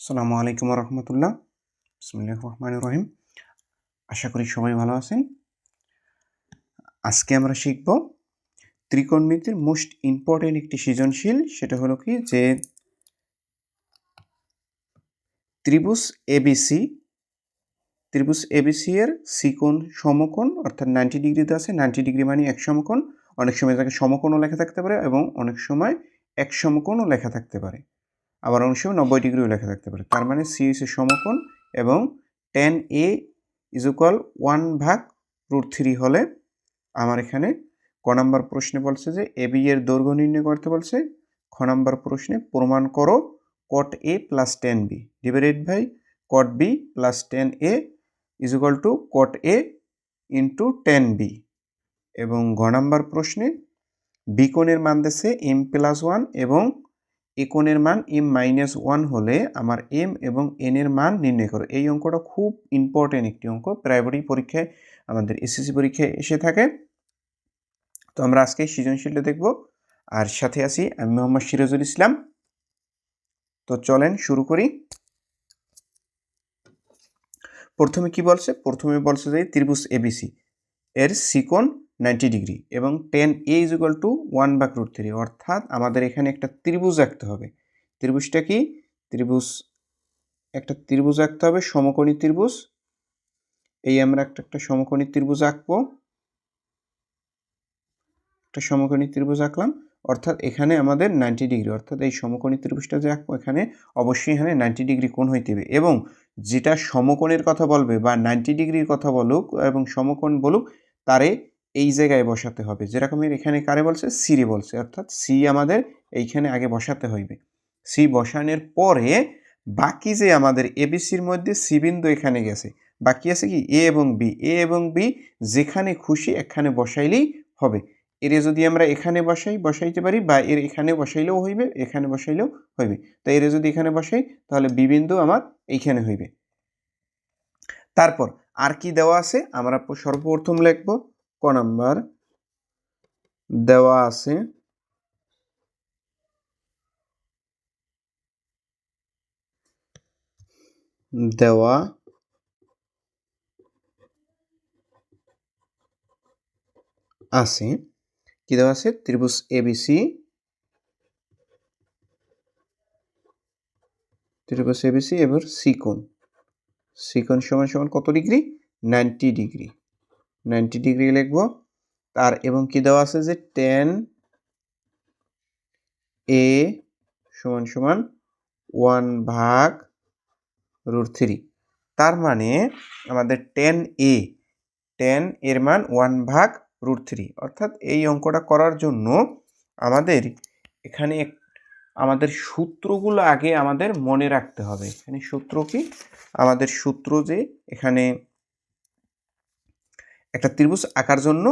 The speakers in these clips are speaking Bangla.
আসসালামু আলাইকুম রহমতুল্লাহ। বিসমুল্লাহ রহমান রহিম। আশা করি সবাই ভালো আছেন। আজকে আমরা শিখব ত্রিকোণমিতির মোস্ট ইম্পর্টেন্ট একটি সৃজনশীল, সেটা হলো কি যে ত্রিভুজ এবিসি ত্রিভুজ এবিসি এর সিকোণ সমকোণ, অর্থাৎ নাইনটি ডিগ্রিতে আছে নাইনটি ডিগ্রি মানে এক সমকোণ। অনেক সময় তাকে সমকোণও লেখা থাকতে পারে এবং অনেক সময় এক সমকোণও লেখা থাকতে পারে। আবার সময় নব্বই ডিগ্রিও লেখা থাকতে পারে। তার মানে সি হচ্ছে সমকোণ এবং tan A is equal one ভাগ রুট থ্রি হলে আমার এখানে ক নাম্বার প্রশ্নে বলছে যে এ বি এর দৈর্ঘ্য নির্ণয় করতে বলছে, খ নাম্বার প্রশ্নে প্রমাণ করো cot A plus tan B divided by cot B plus tan A is equal to cot A into tan B এবং ঘ নাম্বার প্রশ্নে বি কোণের মান দিচ্ছে এম প্লাস ওয়ান এবং এ কোণের মান এম মাইনাস ওয়ান হলে আমার এম এবং এন এর মান নির্ণয় করো। এই অঙ্কটা খুব ইম্পর্টেন্ট একটি অঙ্ক। প্রাইমারি পরীক্ষায় আমাদের এসএসসি পরীক্ষায় এসে থাকে। তো আমরা আজকে সৃজনশীলটা দেখব। আর সাথে আছি আমি মোহাম্মদ সিরাজুল ইসলাম। তো চলেন শুরু করি। প্রথমে কি বলছে? প্রথমে বলছে যে ত্রিভুজ এবিসি এর সিকোণ নাইনটি ডিগ্রি এবং tan A is equal to one বাক রুট থ্রি অর্থাৎ আমাদের এখানে একটা ত্রিভুজ আঁকতে হবে। ত্রিভুজটা কি? ত্রিভুজ, একটা ত্রিভুজ আঁকতে হবে, সমকোণী ত্রিভুজ। এই আমরা একটা একটা সমকোণী ত্রিভুজ আঁকবো। একটা সমকোণী ত্রিভুজ আঁকলাম, অর্থাৎ এখানে আমাদের নাইনটি ডিগ্রি অর্থাৎ এই সমকোণী ত্রিভুজটা যে আঁকবো এখানে, অবশ্যই এখানে নাইনটি ডিগ্রি কোণ হইতে হবে এবং যেটা সমকোণের কথা বলবে বা নাইনটি ডিগ্রির কথা বলুক এবং সমকোণ বলুক, তারে এই জায়গায় বসাতে হবে। যেরকমের এখানে কারে বলছে? সিরে বলছে। অর্থাৎ সি আমাদের এইখানে আগে বসাতে হইবে। সি বসানোর পরে বাকি যে আমাদের এবিসির মধ্যে সি বিন্দু এখানে গেছে, বাকি আছে কি? এ এবং বি। এ এবং বি যেখানে খুশি এখানে বসাইলেই হবে। এর যদি আমরা এখানে বসাই, বসাইতে পারি বা এর এখানে বসাইলেও হইবে, এখানে বসাইলেও হইবে। তো এর যদি এখানে বসাই, তাহলে বি বিন্দু আমার এইখানে হইবে। তারপর আর কি দেওয়া আছে? আমরা সর্বপ্রথম লিখব নাম্বার? দেওয়া আছে। দেওয়া। আছে। কি দেওয়া আছে? ত্রিভুজ এবিসি ত্রিভুজ এবিসি এবার সিকোণ। সিকোণ সমান সমান কত degree? Ninety degree. Ninety degree লিখব। তার এবং কি দেওয়া আছে যে টেন এ সমান সমান ওয়ান ভাগ রুট থ্রি। তার মানে আমাদের টেন এ, টেন এর মান ওয়ান ভাগ রুট থ্রি। অর্থাৎ এই অঙ্কটা করার জন্য আমাদের এখানে আমাদের সূত্রগুলো আগে আমাদের মনে রাখতে হবে। এখানে সূত্র কি? আমাদের সূত্র যে এখানে একটা ত্রিভুজ আঁকার জন্য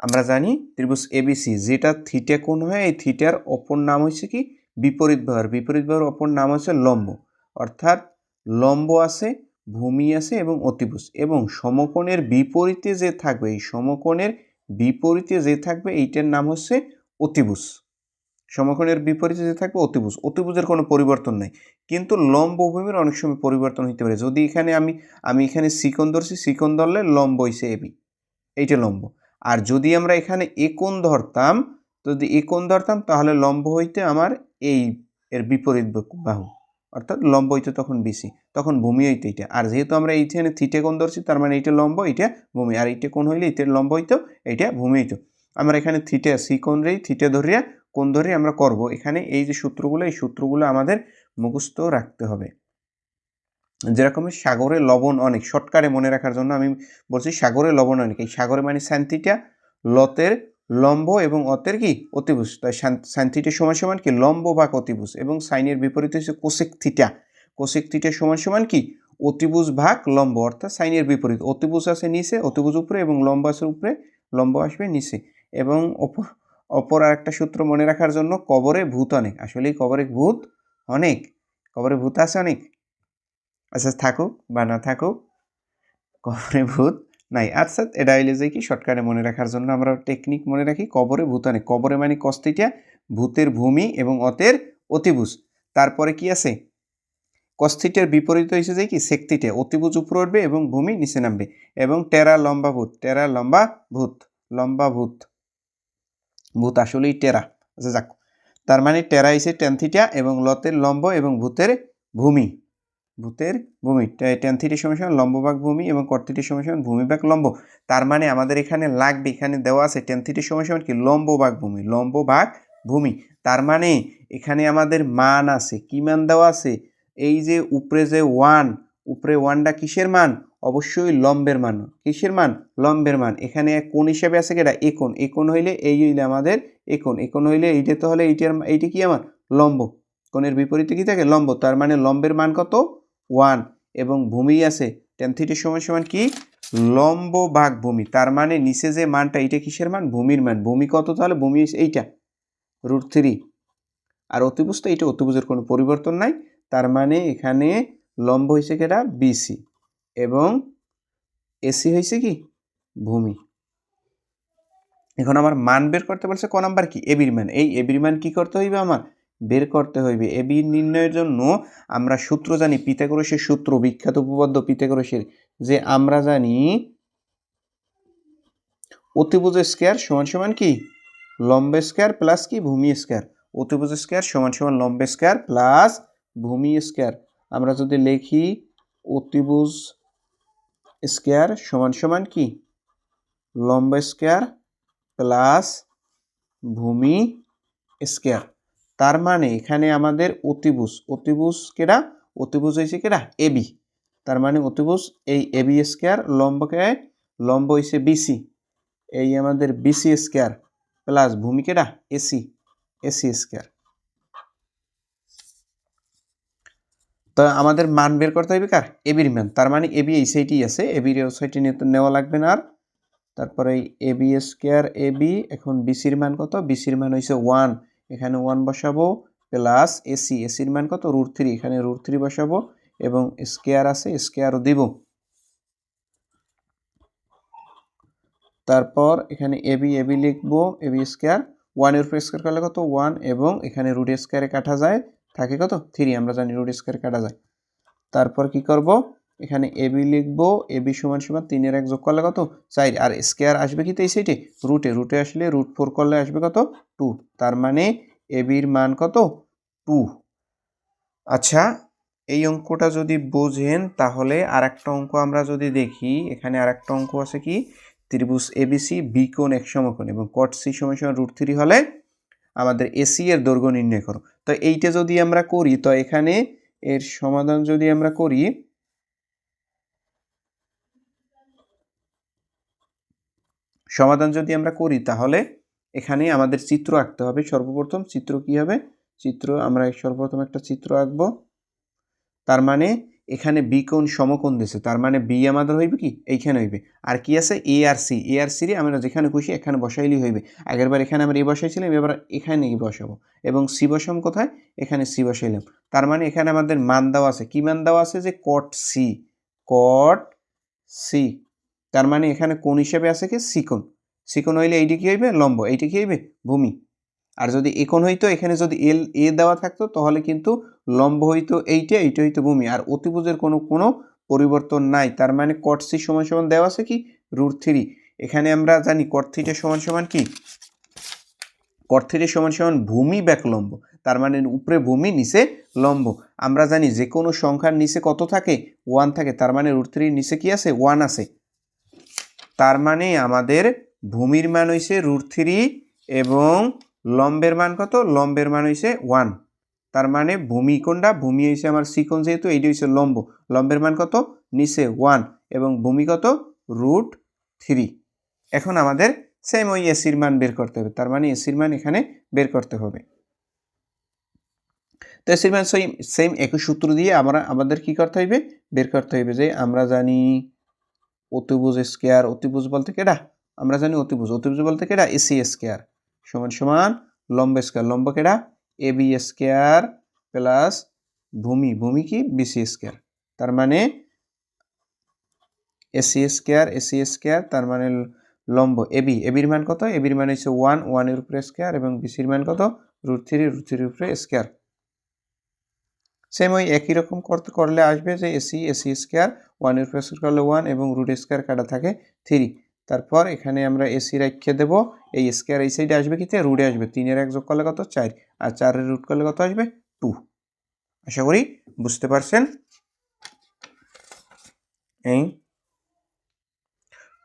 আমরা জানি ত্রিভুজ এবিসি যেটা থিটা কোণ হয়, এই থিটার অপর নাম হচ্ছে কি? বিপরীত ভার বিপরীত ভার অপর নাম হচ্ছে লম্ব। অর্থাৎ লম্ব আছে, ভূমি আছে এবং অতিভুজ। এবং সমকোণের বিপরীতে যে থাকবে, এই সমকোণের বিপরীতে যে থাকবে, এইটার নাম হচ্ছে অতিভুজ। সমকোণের বিপরীতে যে থাকবে, অতিভুজ। অতিভুজের কোনো পরিবর্তন নাই। কিন্তু লম্ব ভূমির অনেক সময় পরিবর্তন হতে পারে। যদি এখানে আমি আমি এখানে সিকন ধরছি সিকন ধরলে লম্ব হইছে এবি এইটা লম্ব। আর যদি আমরা এখানে একোণ ধরতাম, যদি একোণ ধরতাম, তাহলে লম্ব হইতে আমার এই এর বিপরীত বাহু অর্থাৎ লম্ব হইতে তখন বেশি তখন ভূমি হইতে এইটা। আর যেহেতু আমরা এইখানে থিটে কোণ ধরছি, তার মানে এইটা লম্ব, এইটা ভূমি। আর এইটা কোণ হইলে এইটা লম্ব হইতো, এইটা ভূমি হইতো। আমরা এখানে থিটে সি কোণ রেই থিটে ধরিয়া কোণ ধরে আমরা করব। এখানে এই যে সূত্রগুলো, এই সূত্রগুলো আমাদের মুখস্থ রাখতে হবে। যেরকম সাগরে লবণ অনেক, শর্টকারে মনে রাখার জন্য আমি বলছি সাগরে লবণ অনেক। এই সাগরে মানে স্যান্তিটা লতের লম্ব এবং অতের কি? অতিভুজ। তাই সাইনথিটা সমান সমান কি? লম্ব বা অতিভুজ এবং সাইনের বিপরীত হচ্ছে কোশেক থিটা। কোসেক থিটা সমান সমান কি? অতিভুজ ভাগ লম্ব, অর্থাৎ সাইনের বিপরীত। অতিভুজ আছে নিচে, অতিভুজ উপরে এবং লম্ব আছে উপরে, লম্ব আসবে নিচে। এবং অপর অপর আরেকটা সূত্র মনে রাখার জন্য কবরে ভূত অনেক। আসলেই কবরে ভূত অনেক। কবরে ভূত আছে অনেক। আচ্ছা থাকুক বা না থাকুক, কবরে ভূত নাই। আচ্ছা এটা হইলে যে কি, শর্টকাটে মনে রাখার জন্য আমরা টেকনিক মনে রাখি, কবরে ভূতানে কবরে মানে কস্তিটা ভূতের ভূমি এবং অতের অতিভুজ। তারপরে কি আছে? কস্থিটের বিপরীত হয়েছে যে কি সেকথিটে অতিভুজ উপরে উঠবে এবং ভূমি নিচে নামবে। এবং টেরা লম্বা ভূত, টেরা লম্বা ভূত লম্বা ভূত। ভূত আসলেই টেরা। আচ্ছা যাক। তার মানে টেরা হয়েছে টেন থিটা এবং লতের লম্ব এবং ভূতের ভূমি। ভূতের ভূমি। টেন থিটির সময় সমান লম্ব ভূমি এবং কট থিটির সময় সমান ভূমি ভাগ লম্ব। তার মানে আমাদের এখানে লাগবে, এখানে দেওয়া আছে টেন থিটির সমান কি? লম্ব ভাগ ভূমি, লম্বভাগ ভূমি। তার মানে এখানে আমাদের মান আছে। কি মান দেওয়া আছে? এই যে উপরে যে ওয়ান উপরে ওয়ানটা কিসের মান? অবশ্যই লম্বের মান। কিসের মান? লম্বের মান। এখানে কোন হিসাবে আছে কেটা একোণ। একোণ হইলে এই হইলে আমাদের একোণ। একোণ হইলে এইটা তো হলে এইটার, এইটা কি আমার? লম্ব। কোণের বিপরীতে কি থাকে? লম্ব। তার মানে লম্বের মান কত? ওয়ান এবং ভূমি আছে টেন থিটির সমান সমান কি? লম্ব ভাগ ভূমি। তার মানে নিচে যে মানটা, এইটা কিসের মান? ভূমির মান। ভূমি কত তাহলে? ভূমি এইটা রুট থ্রি আর অতিভুজ তো এইটা অতিভুজের কোনো পরিবর্তন নাই। তার মানে এখানে লম্ব হয়েছে কেটা বিসি এবং এসি হয়েছে কি? ভূমি। এখন আমার মান বের করতে বলছে ক নাম্বার কি? এবির মান। এই এবির মান কি করতে হইবে আমার? বের করতে হইবে। এ বি নির্ণয়ের জন্য আমরা সূত্র জানি পিতাগরসের সূত্র, বিখ্যাত উপপাদ্য পিতাগরসের যে আমরা জানি অতিভুজ স্কোয়ার সমান সমান কি? লম্ব স্কোয়ার প্লাস কি? ভূমি স্কোয়ার। অতিভুজ স্কোয়ার সমান সমান লম্ব স্কোয়ার প্লাস ভূমি স্কোয়ার। আমরা যদি লিখি অতিভুজ স্কোয়ার সমান সমান কি? লম্ব স্কোয়ার প্লাস ভূমি স্কোয়ার। তার মানে এখানে আমাদের অতিভুজ অতিভুজ কেডা? অতিভুজ হয়েছে কেডা? এবি তার মানে অতিভুজ, এই এবি স্কোয়ার লম্বকে লম্ব হয়েছে বিসি এই আমাদের বিসি স্কোয়ার প্লাস ভূমি কেডা? AC AC square. তো আমাদের মান বের করতে হবে কার? এবির মান। তার মানে এবি এই সাইডই আছে। এবির সাইডে নেওয়া লাগবে না আর। তারপরে এবি স্কোয়ার এবি এখন বিসির মান কত? বিসির মান হয়েছে ওয়ান। এখানে ওয়ান বসাবো প্লাস এসি এসির মান কত? রুট থ্রি এখানে রুট থ্রি বসাবো এবং স্কোয়ার আছে স্কোয়ারও দিব। তারপর এখানে এবি এবি লিখব এবি স্কোয়ার ওয়ানের উপর স্কোয়ার করলে কত? ওয়ান এবং এখানে রুট স্কোয়ারে কাটা যায়, থাকে কত? থ্রি আমরা জানি রুট স্কোয়ারে কাটা যায়। তারপর কি করব? এখানে এবি লিখব এবি সমান সমান তিনের এক যোগ করলে কত? চার। আর স্কোয়ার আসবে কি তো এই সাইডে রুটে রুটে আসলে রুট ফোর করলে আসবে কত? টু তার মানে এবির মান কত? টু আচ্ছা এই অঙ্কটা যদি বোঝেন তাহলে আর একটা অঙ্ক আমরা যদি দেখি, এখানে আর একটা অঙ্ক আছে কি? ত্রিভুজ এবিসি বি কোণ, এক সমকোণ এবং কট সি সময় সময় রুট থ্রি হলে আমাদের এসি এর দৈর্ঘ্য নির্ণয় করো। তো এইটা যদি আমরা করি, তো এখানে এর সমাধান যদি আমরা করি সমাধান যদি আমরা করি, তাহলে এখানে আমাদের চিত্র আঁকতে হবে সর্বপ্রথম। চিত্র কি হবে? চিত্র, আমরা সর্বপ্রথম একটা চিত্র আঁকবো। তার মানে এখানে বি কোণ সমকোণ দিছে, তার মানে বি আমাদের হইবে কি? এইখানে হইবে। আর কি আছে? এ আর সি। এ আর সি রে আমরা যেখানে খুশি এখানে বসাইলেই হইবে। আগেরবার এখানে আমরা এ বসাইছিলাম, এবার এখানে ই বসাবো। এবং সি বসাম কোথায়? এখানে সি বসাইলাম। তার মানে এখানে আমাদের মান দেওয়া আছে। কি মান দেওয়া আছে? যে কট সি কট সি তার মানে এখানে কোন হিসেবে আছে কি? সিকোণ। সিকোণ হইলে এইটি কি হইবে? লম্ব। এইটি কি হইবে? ভূমি। আর যদি একোণ হইতো, এখানে যদি এল, এ দেওয়া থাকতো, তাহলে কিন্তু লম্ব হইতো এইটা এইটা হইতো ভূমি। আর অতিভুজের কোনো কোনো পরিবর্তন নাই। তার মানে কট সি সমান সমান দেওয়া আছে কি? রুট থ্রি এখানে আমরা জানি কট থ্রিটা সমান সমান কি? কট থ্রি সমান সমান ভূমি ব্যাক লম্ব। তার মানে উপরে ভূমি, নিচে লম্ব। আমরা জানি যে কোনো সংখ্যার নিচে কত থাকে? ওয়ান থাকে। তার মানে রুট থ্রির নিচে কি আছে? ওয়ান আছে। তার মানে আমাদের ভূমির মান হইছে রুট থ্রি এবং লম্বের মান কত? লম্বের মান হইছে ওয়ান তার মানে ভূমি কোনটা? ভূমি হইছে আমার সিকোণ যেহেতু, এইটা হইছে লম্ব। লম্বের মান কত? নিচে ওয়ান এবং ভূমি কত? রুট থ্রি এখন আমাদের সেম ওই এসির মান বের করতে হবে। তার মানে এসির মান এখানে বের করতে হবে। তো এসির মান সেম সেম একই সূত্র দিয়ে আমরা, আমাদের কি করতে হইবে? বের করতে হইবে যে আমরা জানি অতিভুজ স্কোয়ার, অতিভুজ বলতে কেডা? আমরা জানি অতিভুজ। অতিভুজ বলতে কেডা? AC square. সমান সমান লম্ব স্কোয়ার। লম্ব কেডা? এ বি স্কোয়ার প্লাস ভূমি। ভূমি কি? BC square. তার মানে এসি স্কোয়ার এসি স্কোয়ার, তার মানে লম্ব। এবি এবির মান কত? এবির মান হচ্ছে ওয়ান ওয়ানের উপরে স্কোয়ার এবং বিসির মান কত? রুট থ্রি রুট থ্রির উপরে স্কোয়ার। সেম ওই একই রকম করতে করলে আসবে যে এসি এসি স্কোয়ার ওয়ানের উপর স্কোয়ার করলে ওয়ান এবং রুট স্কোয়ার কাটা থাকে থ্রি তারপর এখানে আমরা এসি রাখিয়ে দেবো। এই স্কোয়ার এই সাইডে আসবে কিতে? রুটে আসবে। তিনের এক যোগ করলে কত? চার। আর চারের রুট করলে কত আসবে? টু আশা করি বুঝতে পারছেন? এই।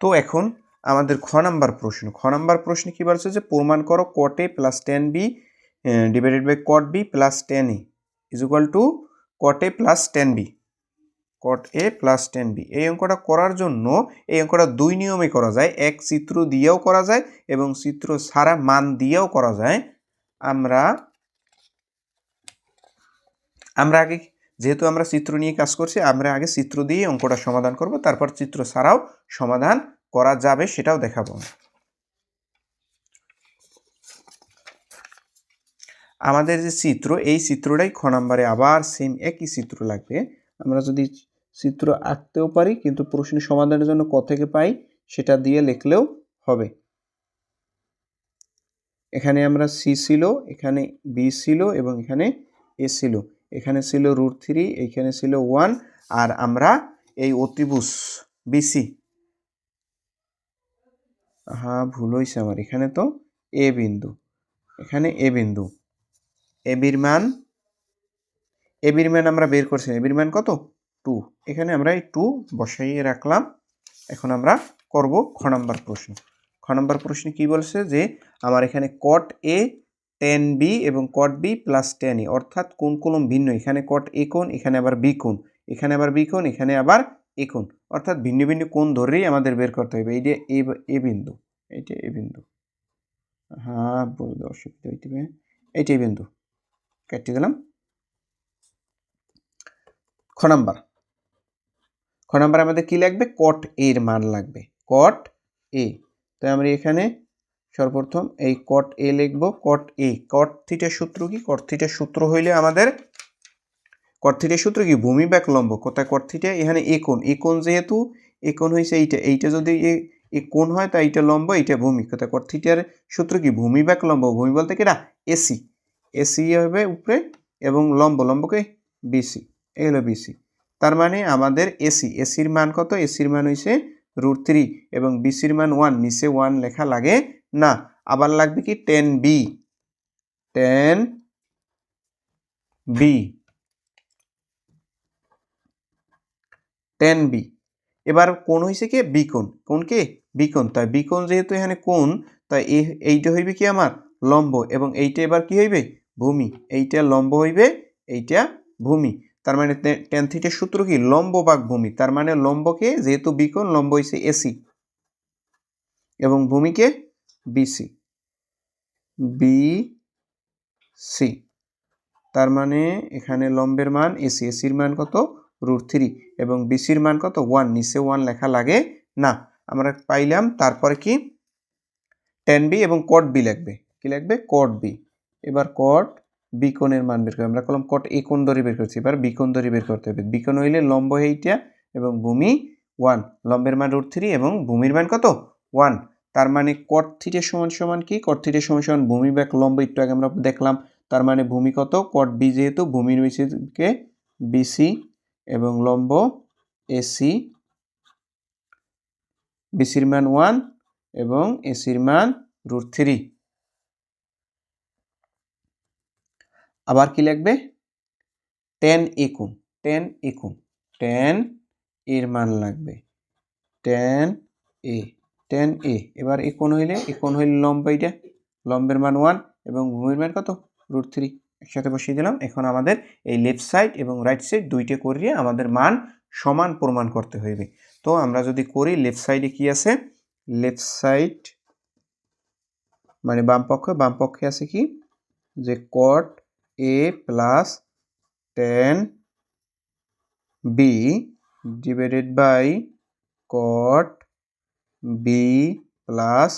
তো এখন আমাদের খ নাম্বার প্রশ্ন। খ নাম্বার প্রশ্নে কি বলছে যে প্রমাণ করো cot A plus tan B divided by cot B plus tan A is equal to cot A plus tan B cot A plus tan B এই অঙ্কটা করার জন্য এই অঙ্কটা দুই নিয়মে করা যায়। এক চিত্র দিয়েও করা যায় এবং চিত্র ছাড়া মান দিয়েও করা যায়। আমরা আমরা আগে যেহেতু আমরা চিত্র নিয়ে কাজ করছি, আমরা আগে চিত্র দিয়ে অঙ্কটা সমাধান করব, তারপর চিত্র ছাড়াও সমাধান করা যাবে সেটাও দেখাবো আমাদের যে চিত্র, এই চিত্রটাই খ নাম্বারে আবার সেম একই চিত্র লাগবে। আমরা যদি চিত্র আঁকতেও পারি, কিন্তু প্রশ্ন সমাধানের জন্য ক থেকে পাই, সেটা দিয়ে লিখলেও হবে। এখানে আমরা সি ছিল, এখানে বি ছিল এবং এখানে এ ছিল। এখানে ছিল রুট থ্রি এখানে ছিল ওয়ান আর আমরা এই অতিভুজ বিসি হ্যাঁ ভুল হয়েছে আমার। এখানে তো এ বিন্দু। এখানে এ বিন্দু। এবির মান এবির মান আমরা বের করছি। এবির মান কত? টু এখানে আমরা এই টু বসাইয়ে রাখলাম। এখন আমরা করব খ নাম্বার প্রশ্ন। খ নাম্বার প্রশ্নে কি বলছে যে, আমার এখানে কট এ টেন বি এবং cot B plus tan A অর্থাৎ কোন কলম ভিন্ন? এখানে কট এ কোণ, এখানে আবার বি কোণ। এখানে আবার বি কোণ, এখানে আবার এ কোণ। অর্থাৎ ভিন্ন ভিন্ন কোণ ধরেই আমাদের বের করতে হবে। এইটা এ এ বিন্দু। এইটা এ বিন্দু। হ্যাঁ বলতে অসুবিধা এইটা এ বিন্দু। কেটে খ নাম্বার। খ নাম্বার আমাদের কি লাগবে? কট এর মান লাগবে। কট এ তো আমরা এখানে সর্বপ্রথম এই কট এ লিখব। কট এ কট থিটার সূত্র কি? কট সূত্র হইলে আমাদের কট সূত্র কি? ভূমি ব্যাক লম্ব কোথায় কট থিটা এখানে এ কোণ। যেহেতু এ হয়েছে এইটা। এইটা যদি এ কোণ হয় তা এইটা লম্ব, এইটা ভূমি। কোথায় কট থিটার সূত্র কি? ভূমি ব্যাক লম্ব ভূমি বলতে কি? এসি এসি হবে উপরে এবং লম্ব, লম্বকে বিসি, এই হলো বিসি। তার মানে আমাদের এসি, এসির মান কত? এসির মান হয়েছে রুট থ্রি এবং বিসির মান ওয়ান, নিচে ওয়ান লেখা লাগে না। আবার লাগবে কি? Tan B tan B tan B. এবার কোন হয়েছে কি? বিকোণ। কোন কে? বিকোণ। তাই বিকোণ যেহেতু এখানে কোন তাই এইটা হইবে কি আমার? লম্ব এবং এইটা এবার কি হইবে? ভূমি। এইটা লম্ব হইবে, এইটা ভূমি। তার মানে টেন থিটের সূত্র কি? লম্ব বাঘ ভূমি। তার মানে লম্বকে যেহেতু বিকোণ, লম্ব হইছে এসি এবং ভূমিকে বিসি বি সি তার মানে এখানে লম্বের মান এসি এসির মান কত? রুট থ্রি এবং বিসির মান কত? ওয়ান নিচে ওয়ান লেখা লাগে না। আমরা পাইলাম তারপরে কি? টেন বি এবং কট বি লাগবে কি লাগবে কট বি এবার কট বিকোণের মান বের করি, আমরা কলম কট এ কোণ দড়ি বের করছি, এবার বিকোণ দড়ি বের করতে হবে। বিকোণ হইলে লম্ব এইটা এবং ভূমি ওয়ান লম্বের মান রুট থ্রি এবং ভূমির মান কত? ওয়ান তার মানে কট থিটে সমান সমান কি? কট থিটে সমান সমান ভূমি ব্যাক লম্ব, একটু আগে আমরা দেখলাম, তার মানে ভূমি কত? কট বি যেহেতু ভূমির নিচেকে বিসি এবং লম্ব এসি বিসির মান ওয়ান এবং এসির মান রুট থ্রি আবার কি লাগবে টেন একুন টেন একুন টেন এর মান লাগবে। টেন এ টেন এ এবার এ কোণ হইলে এ কোণ হইলে লম্ব এইটা। লম্বের মান ওয়ান এবং ভূমির মান কত? রুট থ্রি একসাথে বসিয়ে দিলাম। এখন আমাদের এই লেফট সাইড এবং রাইট সাইড দুইটা করিয়ে আমাদের মান সমান প্রমাণ করতে হইবে। তো আমরা যদি করি লেফট সাইডে কি আছে? লেফট সাইড মানে বাম পক্ষ, বাম পক্ষে আছে কি? যে cot A plus tan B divided by cot B plus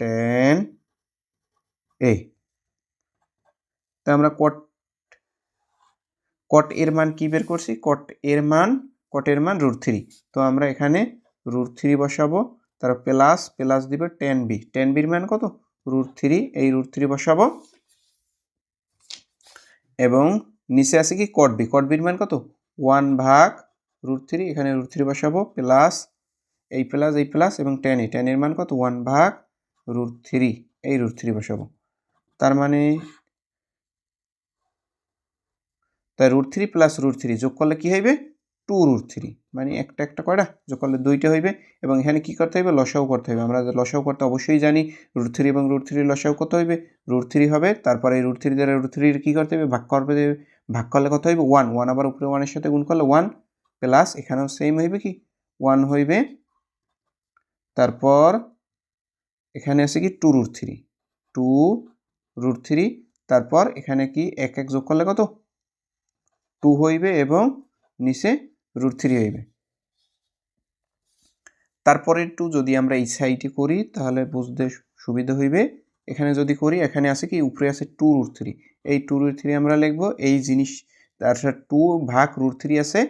tan A তা আমরা কট কট এর মান কি বের করছি? কট এর মান কটের মান রুট থ্রি তো আমরা এখানে রুট থ্রি বসাবো, তার প্লাস প্লাস দিবে টেন বি টেন বির মান কত? রুট থ্রি এই রুট থ্রি বসাবো। এবং নিচে আছে কি কট বি কট বির মান কত? ওয়ান ভাগ রুট থ্রি এখানে রুট থ্রি বসাবো প্লাস এই প্লাস এই প্লাস এবং টেন এই টেনের মান কত? ওয়ান ভাগ রুট থ্রি এই রুট থ্রি বসাবো। তার মানে তাই root three plus root three যোগ করলে কী হইবে? টু রুট থ্রি মানে একটা একটা কয়টা? যোগ করলে দুইটা হইবে, এবং এখানে কি করতে হইবে? লসাও করতে হবে আমরা লসাও করতে অবশ্যই জানি রুট থ্রি এবং রুট থ্রি লসাও কত হইবে? রুট থ্রি হবে, তারপরে রুট থ্রি দ্বারা রুট থ্রির কী করতে হবে ভাগ করবে ভাগ করলে কত হইবে? ওয়ান ওয়ান আবার উপরে ওয়ানের সাথে গুণ করলে ওয়ান প্লাস এখানেও সেম হইবে কি? ওয়ান হইবে, তারপর এখানে আছে কি? Two root three two root three তারপর এখানে কি? এক এক যোগ করলে কত? টু হইবে এবং নিচে রুট থ্রি হইবে। তারপরে টু যদি আমরা এই সাইডে করি, তাহলে বুঝতে সুবিধা হইবে। এখানে যদি করি, এখানে আছে কি? উপরে আছে টু রুট থ্রি এই টু রুট থ্রি আমরা লিখব। এই জিনিস তারপর টু ভাগ রুট থ্রি আছে।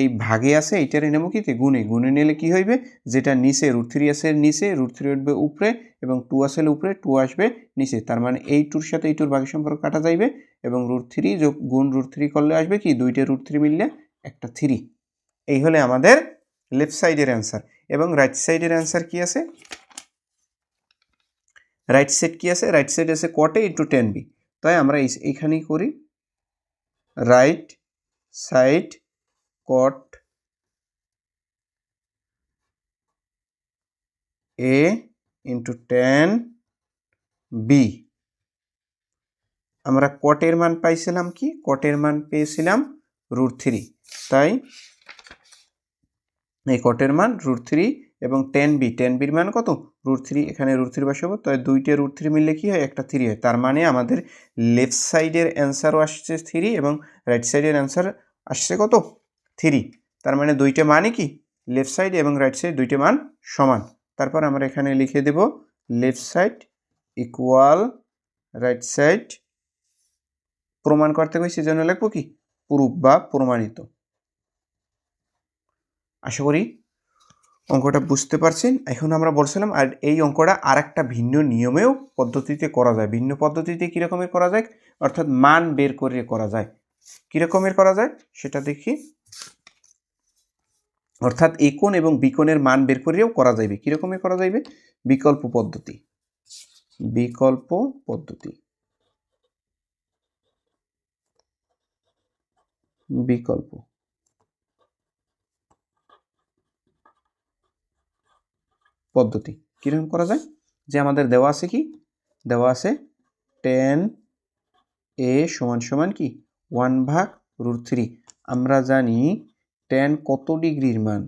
এই ভাগে আছে, এইটারে নেব কি? গুণে। গুণে নিলে কি হইবে? যেটা নিচে রুট থ্রি আছে নিচে রুট থ্রি উঠবে উপরে এবং টু আসলে উপরে টু আসবে নিচে। তার মানে এই টুর সাথে এই টুর ভাগের সম্পর্ক কাটা যাইবে এবং রুট থ্রি গুণ রুট থ্রি করলে আসবে কি? দুইটা রুট থ্রি মিললে একটা থ্রি এই হলে আমাদের লেফট সাইডের অ্যান্সার এবং রাইট সাইডের অ্যান্সার কি আছে? রাইট সাইড কি আছে? রাইট সাইড আছে কটে ইন্টু টেন বি তাই আমরা এইখানেই করি। Right side cot A into tan B আমরা কটের মান পাইছিলাম কি? কটের মান পেয়েছিলাম রুট থ্রি তাই এই কটের মান রুট থ্রি এবং টেন বি টেন বির মান কত? রুট থ্রি এখানে রুট থ্রি বসাবো। তাই দুইটা রুট থ্রি মিললে কী হয়? একটা থ্রি হয়। তার মানে আমাদের লেফট সাইডের অ্যান্সারও আসছে থ্রি এবং রাইট সাইডের অ্যান্সার আসছে কত? থ্রি তার মানে দুইটা মানে কি? লেফট সাইড এবং রাইট সাইড দুইটা মান সমান। তারপর আমরা এখানে লিখে দেব left side equal right side প্রমাণ করতে গেছি সেজন্য লিখব কি? প্রুফ বা প্রমাণিত। আশা করি অঙ্কটা বুঝতে পারছেন। এখন আমরা বলছিলাম, আর এই অঙ্কটা আর একটা ভিন্ন নিয়মেও পদ্ধতিতে করা যায়। ভিন্ন পদ্ধতিতে কীরকমের করা যায়? অর্থাৎ মান বের করে করা যায়। কীরকমের করা যায়? সেটা দেখি। অর্থাৎ একোণ এবং বিকোণের মান বের করেও করা যাইবে। কীরকমের করা যাইবে? বিকল্প পদ্ধতি। বিকল্প পদ্ধতি। বিকল্প। পদ্ধতি। কীরকম করা যায়? যে আমাদের দেওয়া আছে কি? দেওয়া আছে টেন এ সমান সমান কি? ওয়ান ভাগ রুট থ্রি। আমরা জানি টেন কত ডিগ্রির মান?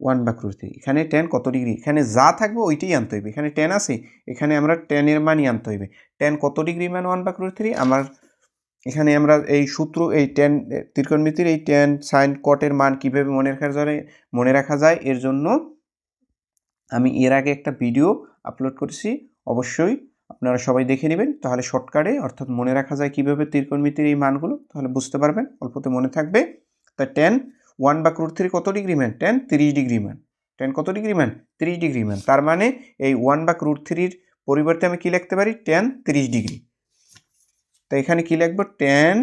ওয়ান ভাগ রুট থ্রি। এখানে টেন কত ডিগ্রি? এখানে যা থাকবে ওইটাই আনতে হইবে। এখানে টেন আছে, এখানে আমরা টেনের মানই আনতে হইবে। টেন কত ডিগ্রি মান? ওয়ান ভাগ রুট থ্রি। আমার এখানে আমরা এই সূত্র, এই টেন ত্রিকোণমিতির এই টেন সাইন কটের মান কীভাবে মনে রাখা যায় মনে রাখা যায়? এর জন্য আমি এর আগে একটা ভিডিও আপলোড করেছি, অবশ্যই আপনারা সবাই দেখে নেবেন। তাহলে শর্টকাটে অর্থাৎ মনে রাখা যায় কীভাবে ত্রিকোণমিতির এই মানগুলো, তাহলে বুঝতে পারবেন, অল্পতে মনে থাকবে। তা টেন ওয়ান বা রুট থ্রি কত ডিগ্রি ম্যান টেন তিরিশ ডিগ্রি ম্যান টেন কত ডিগ্রি ম্যান তিরিশ ডিগ্রি ম্যান তার মানে এই ওয়ান বা ক্রুট থ্রির পরিবর্তে আমি কী লিখতে পারি? টেন তিরিশ ডিগ্রি তো এখানে কী লিখব? টেন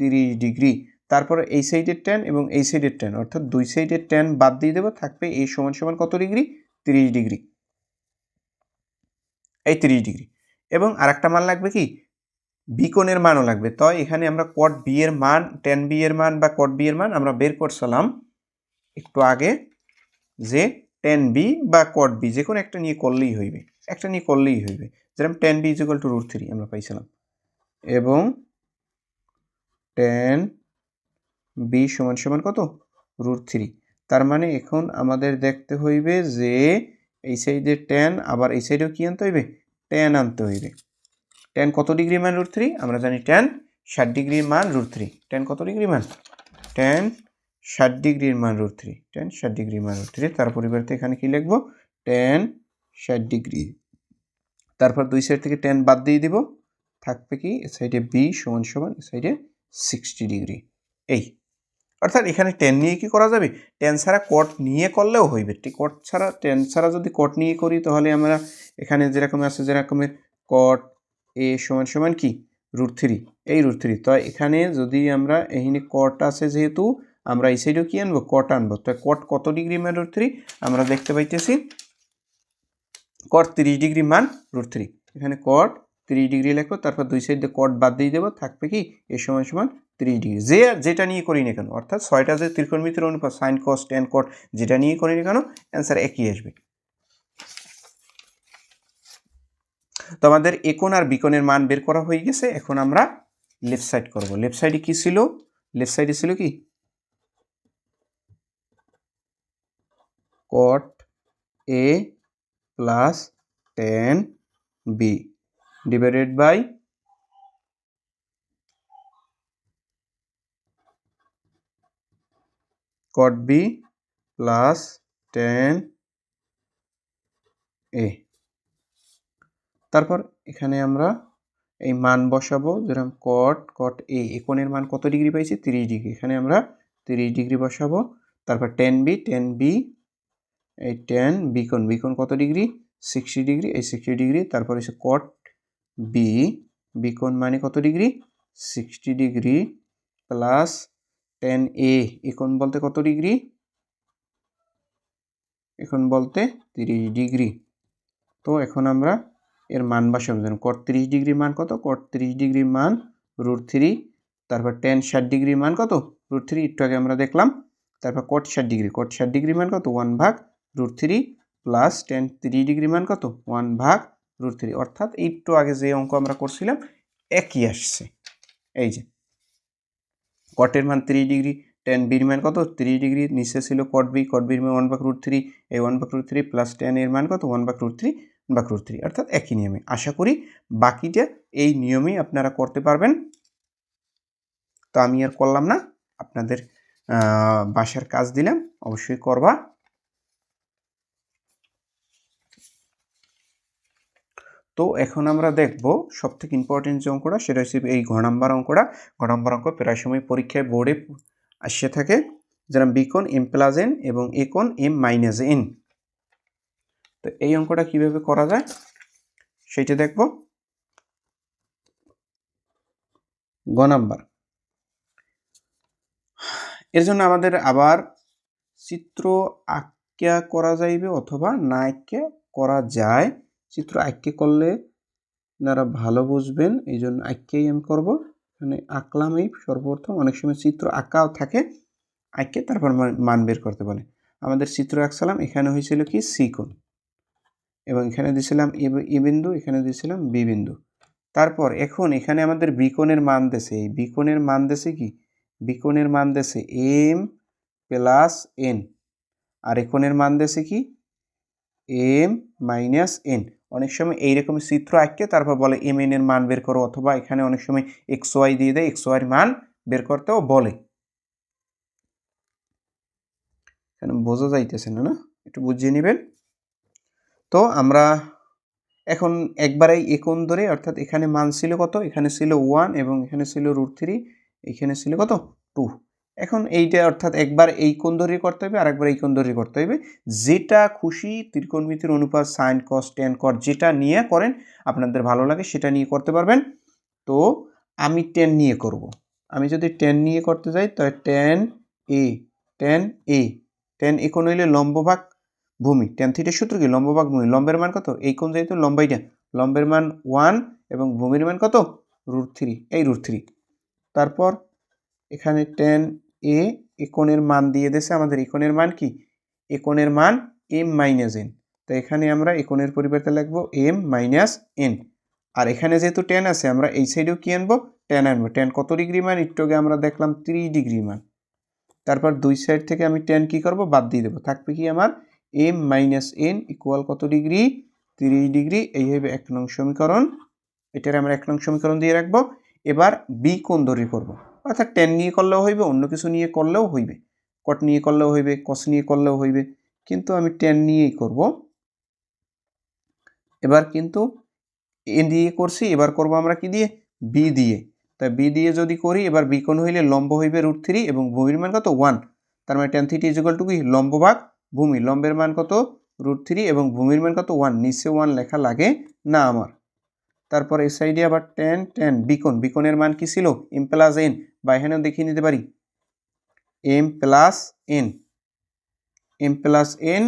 তিরিশ ডিগ্রি তারপরে এই সাইডের টেন এবং এই সাইডের টেন অর্থাৎ দুই সাইডের টেন বাদ দিয়ে দেবো, থাকবে এই সমান সমান কত ডিগ্রি তিরিশ ডিগ্রি। এই তিরিশ ডিগ্রি। এবং আরেকটা মান লাগবে কি? বিকোণের মানও লাগবে। তো এখানে আমরা কট বি এর মান টেন বি এর মান বা কট বি এর মান আমরা বের করছিলাম একটু আগে যে টেন বি বা কট বি যে কোনো একটা নিয়ে করলেই হইবে। একটা নিয়ে করলেই হইবে। যেরকম tan B is equal to root three আমরা পাইছিলাম। এবং টেন বি সমান সমান কত? রুট থ্রি তার মানে এখন আমাদের দেখতে হইবে যে এই সাইডে টেন আবার এই সাইডেও কী আনতে হইবে? টেন আনতে হইবে। টেন কত ডিগ্রি মান রুট থ্রি আমরা জানি টেন ষাট ডিগ্রির মান রুট থ্রি টেন কত ডিগ্রি মান? টেন ষাট ডিগ্রির মান রুট থ্রি টেন ষাট ডিগ্রি মান রুট থ্রি তার পরিবর্তে এখানে কী লিখব? টেন ষাট ডিগ্রি। তারপর দুই সাইড থেকে টেন বাদ দিয়ে দিব। থাকবে কি? সাইডে বি সমান সমান সাইডে সিক্সটি ডিগ্রি। এই অর্থাৎ এখানে টেন নিয়ে কি করা যাবে? টেন ছাড়া কট নিয়ে করলেও হইবে। কট ছাড়া টেন ছাড়া যদি কট নিয়ে করি, তাহলে আমরা এখানে যেরকম আছে, যেরকমের কট এ সমান সমান কি? রুট থ্রি এই রুট থ্রি তো এখানে যদি আমরা, এখানে কট আছে যেহেতু, আমরা এই সাইডেও কি আনব? কট আনব। তো কট কত ডিগ্রি মান রুট থ্রি আমরা দেখতে পাইতেছি কট তিরিশ ডিগ্রি মান রুট থ্রি এখানে কট তিরিশ ডিগ্রি লিখব, তারপর দুই সাইড কট বাদ দিয়ে দেবো। থাকবে কি? এ সময় সমান তিরিশ ডিগ্রি। যে যেটা নিয়ে করি না কেন, অর্থাৎ ছয়টা যে ত্রিকোণমিতির অনুপাত, সাইন কস টেন কট যেটা নিয়ে করি না কেন অ্যান্সার একই আসবে। তো আমাদের একোণ আর বিকোণের মান বের করা হয়ে গেছে, এখন আমরা লেফট সাইড করব। লেফট সাইডে কি ছিল? লেফট সাইডে ছিল কি? Cot A plus tan B divided by cot B plus tan A তারপর এখানে আমরা এই মান বসাবো, যেরকম কট কট এ একনের মান কত ডিগ্রি পাইছি? তিরিশ ডিগ্রি। এখানে আমরা তিরিশ ডিগ্রি বসাবো। তারপর টেন বি টেন বি এই টেন বিকন বিকন কত ডিগ্রি? Sixty degree. এই সিক্সটি ডিগ্রি। তারপর হচ্ছে কট বি বিকন মানে কত degree? Sixty degree plus tan A এখন বলতে কত ডিগ্রি? এখন বলতে তিরিশ ডিগ্রি। তো এখন আমরা এর মান বসাবো। যেন কট তিরিশ ডিগ্রি মান কত? কট তিরিশ ডিগ্রি মান রুট থ্রি তারপর টেন ষাট ডিগ্রি মান কত? রুট থ্রি একটু আগে আমরা দেখলাম। তারপর কট ষাট ডিগ্রি। কট ষাট ডিগ্রি মান কত? ওয়ান ভাগ রুট থ্রি প্লাস টেন তিরিশ ডিগ্রি মান কত? ওয়ান ভাগ রুট থ্রি অর্থাৎ একটু আগে যে অঙ্ক আমরা করছিলাম, একই আসছে। এই যে কটের মান থ্রি ডিগ্রি টেন বির মান কত? থ্রি ডিগ্রি নিচে ছিল কট বি কট বির মান ওয়ান বাক রুট থ্রি এই ওয়ান বাক রুট থ্রি প্লাস টেন এর মান কত? ওয়ান বাক রুট থ্রি বাক রুট থ্রি অর্থাৎ একই নিয়মে। আশা করি বাকিটা এই নিয়মেই আপনারা করতে পারবেন। তো আমি আর করলাম না। আপনাদের বাসার কাজ দিলাম। অবশ্যই করবা। তো এখন আমরা দেখব সব থেকে ইম্পর্টেন্ট যে অঙ্কটা, সেটা হচ্ছে এই ঘ নাম্বার অঙ্কটা। ঘ নাম্বার অঙ্ক প্রায় সময় পরীক্ষায় বোর্ডে আসে থাকে। যেরকম বিকন এম প্লাস এন এবং একন এম মাইনাস এন তো এই অঙ্কটা কীভাবে করা যায় সেইটা দেখব। গ নাম্বার। এর জন্য আমাদের আবার চিত্র আঁকা করা যাইবে অথবা না আঁকা করা যায়। চিত্র আঁকে করলে আপনারা ভালো বুঝবেন এই জন্য আঁকেই আমি করব। এখানে আঁকলাম এই সর্বপ্রথম, অনেক সময় চিত্র আঁকাও থাকে আঁকে তারপর মান বের করতে বলে। আমাদের চিত্র আঁকছিলাম এখানে হয়েছিল কি সি কোণ এবং এখানে দিয়েছিলাম এ বিন্দু, এখানে দিয়েছিলাম বি বিন্দু। তারপর এখন এখানে আমাদের বিকোণের মান দেশে এই বিকোণের মান দেশে কি? বিকোণের মান দেশে এম প্লাস এন। আর একনের মান দেশে কি? M minus N. অনেক সময় এইরকম চিত্র আঁকে তারপর বলে এম এর মান বের করো অথবা এখানে অনেক সময় এক্স ওয়াই দিয়ে দেয় এক্স ওয়াইয়ের মান বের করতেও বলে। এখানে বোঝা যাইতেছে না না? একটু বুঝিয়ে নেবেন? তো আমরা এখন একবারেই একন ধরে, অর্থাৎ এখানে মান ছিল কত? এখানে ছিল ওয়ান এবং এখানে ছিল রুট থ্রি এখানে ছিল কত? টু এখন এইটা অর্থাৎ একবার এই কোণ ধরে করতে হবে আর একবার এই কোণ ধরে করতে হবে। যেটা খুশি ত্রিকোণমিতির অনুপাত সাইন কস টেন কর যেটা নিয়ে করেন, আপনাদের ভালো লাগে সেটা নিয়ে করতে পারবেন। তো আমি টেন নিয়ে করব। আমি যদি টেন নিয়ে করতে যাই, তাহলে tan A tan A tan A কোণ হইলে লম্বভাগ ভূমি টেন থিটের সূত্র কি? লম্বভাগ ভূমি। লম্বের মান কত? এই কোণ যেহেতু লম্বাইটা লম্বের মান ওয়ান এবং ভূমির মান কত? রুট থ্রি এই রুট থ্রি তারপর এখানে টেন এ একনের মান দিয়ে দিয়েছে, আমাদের একনের মান কি? একনের মান এম মাইনাস এন তো এখানে আমরা একনের পরিবর্তে লিখব এম মাইনাস এন আর এখানে যেহেতু টেন আছে, আমরা এই সাইডেও কি আনব? টেন আনব। টেন কত ডিগ্রি মান? একটু আমরা দেখলাম ত্রিশ ডিগ্রি মান। তারপর দুই সাইড থেকে আমি টেন কি করব? বাদ দিয়ে দেবো। থাকবে কি আমার? এম মাইনাস এন ইকুয়াল কত ডিগ্রি তিরিশ ডিগ্রি এই হবে এক নং সমীকরণ। এটার আমরা এক নং সমীকরণ দিয়ে রাখব। এবার বি কোন ধরে করব। অর্থাৎ টেন নিয়ে করলেও হইবে, অন্য কিছু নিয়ে করলেও হইবে কট নিয়ে করলেও হইবে কস নিয়ে করলেও হইবে, কিন্তু আমি টেন নিয়েই করব। এবার কিন্তু এ দিয়ে করছি, এবার করব আমরা কি দিয়ে? বি দিয়ে। তাই বি দিয়ে যদি করি, এবার বি কোণ হইলে লম্ব হইবে রুট থ্রি এবং ভূমির মান কত? ওয়ান তার মানে টেন থ্রি ইজিক্যাল টু কি? লম্ব ভাগ ভূমি। লম্বের মান কত? রুট থ্রি এবং ভূমির মান কত? ওয়ান নিচে ওয়ান লেখা লাগে না আমার। তারপর এই সাইডে আবার টেন টেন বিকন বিকনের মান কি ছিল? এম প্লাস এন বা এখানেও দেখিয়ে নিতে পারি। M plus N M plus N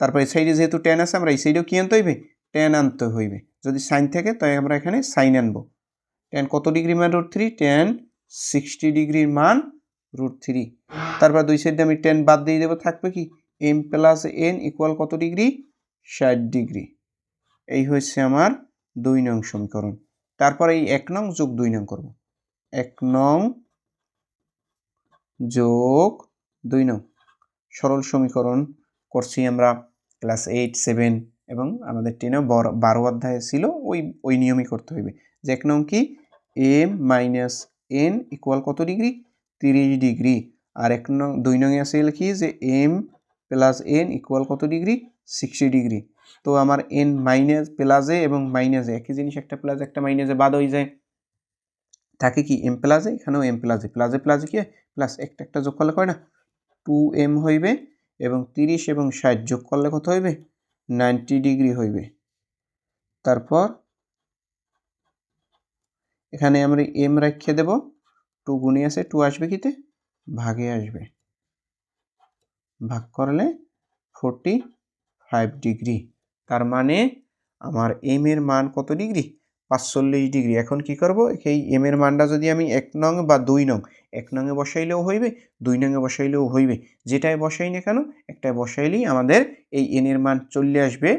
তারপর এই সাইডে যেহেতু টেন আছে, আমরা এই সাইডেও কি আনতে হইবে? টেন আনতে হইবে। যদি সাইন থাকে, তাই আমরা এখানে সাইন আনব। টেন কত ডিগ্রি মান রুট থ্রি টেন সিক্সটি ডিগ্রির মান রুট থ্রি তারপর দুই সাইডে আমি টেন বাদ দিয়ে দেবো, থাকবে কি? এম প্লাস এন ইকুয়াল কত ডিগ্রি? ষাট ডিগ্রি। এই হচ্ছে আমার দুই নং সমীকরণ। তারপরে এই এক নং যোগ দুই নং করব। এক নং যোগ দুই নং। সরল সমীকরণ করছি আমরা ক্লাস এইট সেভেন এবং আমাদের টেনেও বারো অধ্যায়ে ছিল, ওই ওই নিয়মই করতে হইবে। যে এক নং কি? এম মাইনাস এন ইকুয়াল কত ডিগ্রি তিরিশ ডিগ্রি আর এক নং দুই নং আছে কি? যে এম প্লাস এন ইকুয়াল কত ডিগ্রি সিক্সটি ডিগ্রি তো আমার এন মাইনাস প্লাসে এবং মাইনাসে একই জিনিস একটা প্লাস একটা মাইনাসে বাদ হয়ে যায়। থাকে কি? এম প্লাসে এখানেও এম প্লাসে প্লাসে প্লাসে কি? প্লাস একটা একটা যোগ করলে হয় না? টু এম হইবে এবং তিরিশ এবং ষাট যোগ করলে কত হইবে? নাইনটি ডিগ্রি হইবে। তারপর এখানে আমরা এম রাখিয়ে দেব। টু গুণে আছে টু আসবে কিতে? ভাগে আসবে। ভাগ করলে ফোরটি ফাইভ ডিগ্রি তার মানে আমার এম এর মান কত ডিগ্রি? পাঁচচল্লিশ ডিগ্রি। এখন কি করব? এই এম এর মানটা যদি আমি এক নং বা দুই নং, এক নংয়ে বসাইলেও হইবে, দুই নংয়ে বসাইলেও হইবে। যেটাই বসাই না কেন, একটাই বসাইলেই আমাদের এই এন এর মান চলে আসবে।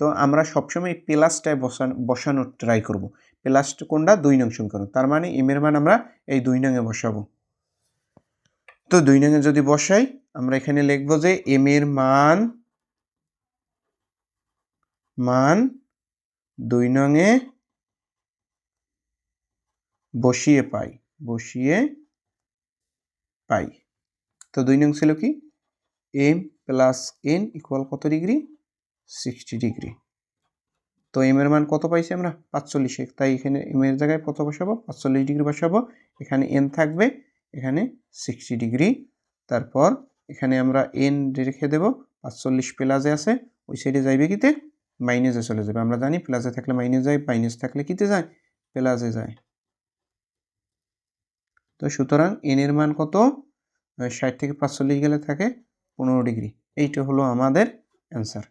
তো আমরা সবসময় প্লাসটায় বসানো, বসানোর ট্রাই করব। প্লাস কোনটা? দুই নং সমীকরণ। তার মানে এম এর মান আমরা এই দুই নংয়ে বসাবো। তো দুই নংয়ে যদি বসাই, আমরা এখানে লিখব যে এম এর মান মান দুই নংয়ে বসিয়ে পাই বসিয়ে পাই। তো দুই নং ছিল কি? এম প্লাস এন ইকুয়াল কত ডিগ্রি? Sixty degree. তো এম এর মান কত পাইছি আমরা? পাঁচচল্লিশে। তাই এখানে এম এর জায়গায় কত বসাবো? পাঁচচল্লিশ ডিগ্রি বসাবো। এখানে এন থাকবে, এখানে সিক্সটি ডিগ্রি। তারপর এখানে আমরা এন রেখে দেবো, পাঁচচল্লিশ প্লাসে আছে, ওই সাইডে যাইবে কিতে? মাইনাসে চলে যাবে। আমরা জানি প্লাসে থাকলে মাইনাস যায় মাইনাস থাকলে কিতে যায়? প্লাসে যায়। তো সুতরাং এন এর মান কত? ষাট থেকে পাঁচচল্লিশ গেলে থাকে পনেরো ডিগ্রি। এইটা হলো আমাদের অ্যান্সার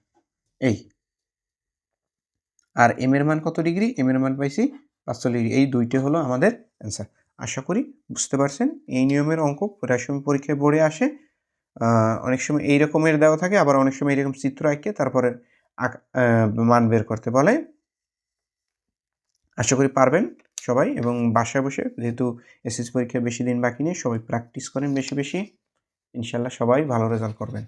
এই। আর এম এর মান কত ডিগ্রি? এম এর মান পাইছি পাঁচচল্লিশ ডিগ্রি। এই দুইটা হলো আমাদের অ্যান্সার আশা করি বুঝতে পারছেন। এই নিয়মের অঙ্ক প্রায় পরীক্ষায় বোর্ডে আসে। অনেক সময় এই রকমের দেওয়া থাকে, আবার অনেক সময় এরকম চিত্র আঁকে, তারপরে মান বের করতে বলে। আশা করি পারবেন সবাই এবং বাসায় বসে, যেহেতু এসএসসি পরীক্ষা বেশি দিন বাকি নেই, সবাই প্র্যাকটিস করেন বেশি বেশি। ইনশাল্লাহ সবাই ভালো রেজাল্ট করবেন।